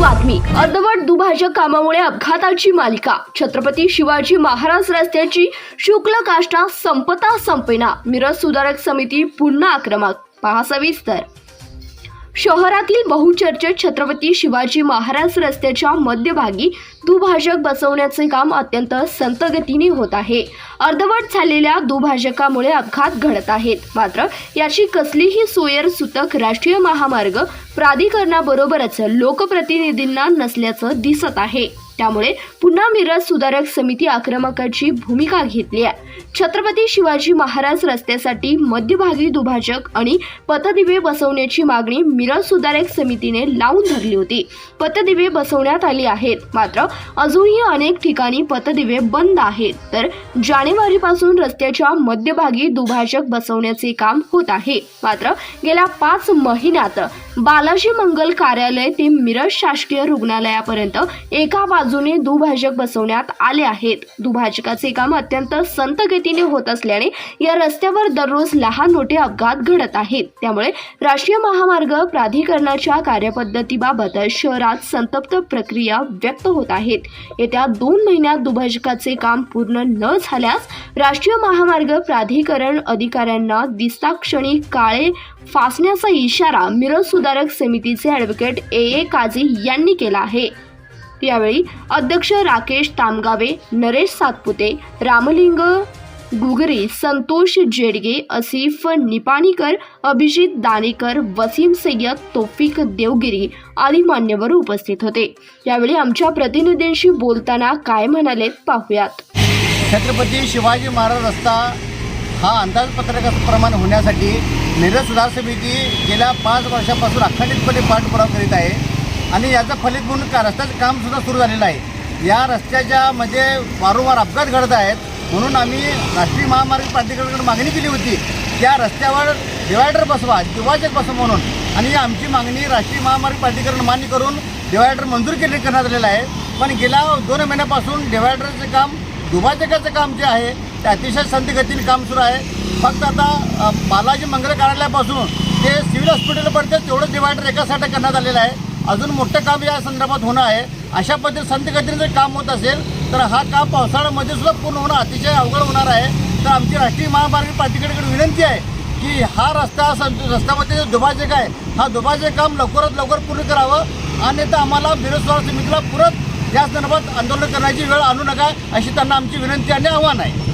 बातमी. अर्धवट दुभाजक कामामुळे अपघाताची मालिका. छत्रपती शिवाजी महाराज रस्त्याची शुक्ल काष्टा संपता संपेना. मिरज सुधारक समिती पुन्हा आक्रमक. पहा सविस्तर शहरातील बहुचर्चित छत्रपती शिवाजी महाराज रस्त्याच्या मध्यभागी दुभाजक बसवण्याचे काम अत्यंत संतगतीने होत आहे. अर्धवट झालेल्या दुभाजकामुळे अपघात घडत आहेत. मात्र याची कसलीही सोयर सुतक राष्ट्रीय महामार्ग प्राधिकरणाबरोबरच लोकप्रतिनिधींना नसल्याचं दिसत आहे. त्यामुळे पुन्हा मिरज सुधारक समिती आक्रमकाची भूमिका घेतली आहे. छत्रपती शिवाजी महाराज रस्त्यासाठी मध्यभागी दुभाजक आणि पथदिवे बसवण्याची मागणी मिरज सुधारक समितीने लावून धरली होती. पथदिवे बसवण्यात आली आहेत. मात्र अजूनही अनेक ठिकाणी पथदिवे बंद आहेत. तर जानेवारीपासून रस्त्याच्या मध्यभागी दुभाजक बसवण्याचे काम होत आहे. मात्र गेल्या पाच महिन्यात बालाजी मंगल कार्यालय ते मिरज शासकीय रुग्णालयापर्यंत एका बाजूने दुभाजक बसवण्यात आले आहेत. दुभाजकाचे काम अत्यंत संत गतीने होत असल्याने या रस्त्यावर दररोज लहान मोठे अपघात घडत आहेत. त्यामुळे राष्ट्रीय महामार्ग प्राधिकरणाच्या कार्यपद्धतीबाबत शहरात संतप्त प्रक्रिया व्यक्त होत आहेत. येत्या दोन महिन्यात दुभाजकाचे काम पूर्ण न झाल्यास राष्ट्रीय महामार्ग प्राधिकरण अधिकाऱ्यांना दिसताक्षणी काळे फासण्याचा इशारा मिरज सुधारक समितीचे ॲडव्होकेट ए ए काझी यांनी केला आहे. यावेळी अध्यक्ष राकेश तामगावे नरेश सातपुते रामलिंग गुगरी संतोष जेडगे असिफ निपाणीकर अभिजित दानेकर वसीम सय्यद तोफिक देवगिरी आदी मान्यवर उपस्थित होते. यावेळी आमच्या प्रतिनिधींशी बोलताना काय म्हणालेत पाहूयात. छत्रपती शिवाजी महाराज रस्ता हा अंदाजपत्रकाप्रमाणे होण्यासाठी मिरज सुधार समिती गेल्या पाच वर्षापासून अखंडितपणे पाठपुरावा करीत आहे. आणि याचं फलित म्हणून का रस्त्याचं कामसुद्धा सुरू झालेलं आहे. या रस्त्याच्या मध्ये वारंवार अपघात घडत आहेत. म्हणून आम्ही राष्ट्रीय महामार्ग प्राधिकरणाकडे मागणी केली होती त्या रस्त्यावर डिवायडर बसवा दिवाचक बसवा म्हणून. आणि आमची मागणी राष्ट्रीय महामार्ग प्राधिकरण मान्य करून डिवायडर मंजूर केले करण्यात आलेलं आहे. पण गेल्या दोन महिन्यापासून डिवायडरचं काम दुभाजकाचं काम जे आहे ते अतिशय संथगतीने काम सुरू आहे. फक्त आता बालाजी मंगल कार्यालयापासून ते सिव्हिल हॉस्पिटलपर्यंत तेवढं डिवायडर एकासाठी करण्यात आलेलं आहे. अजून मोठं काम या संदर्भात होणं आहे. अशा पद्धतीने संथगतीने जर काम होत असेल तर हा काम पावसाळ्यामध्ये सुद्धा पूर्ण होणं अतिशय अवघड होणार आहे. तर आमची राष्ट्रीय महामार्ग प्राधिकरणाकडे विनंती आहे की हा रस्ता सं- रस्त्यामध्ये जो दुभाजक आहे हा दुभाजक काम लवकरात लवकर पूर्ण करावं. आणि तर आम्हाला बेरोजगार समितीला परत या संदर्भात आंदोलन करण्याची वेळ आणू नका अशी त्यांना आमची विनंती आणि आव्हान आहे.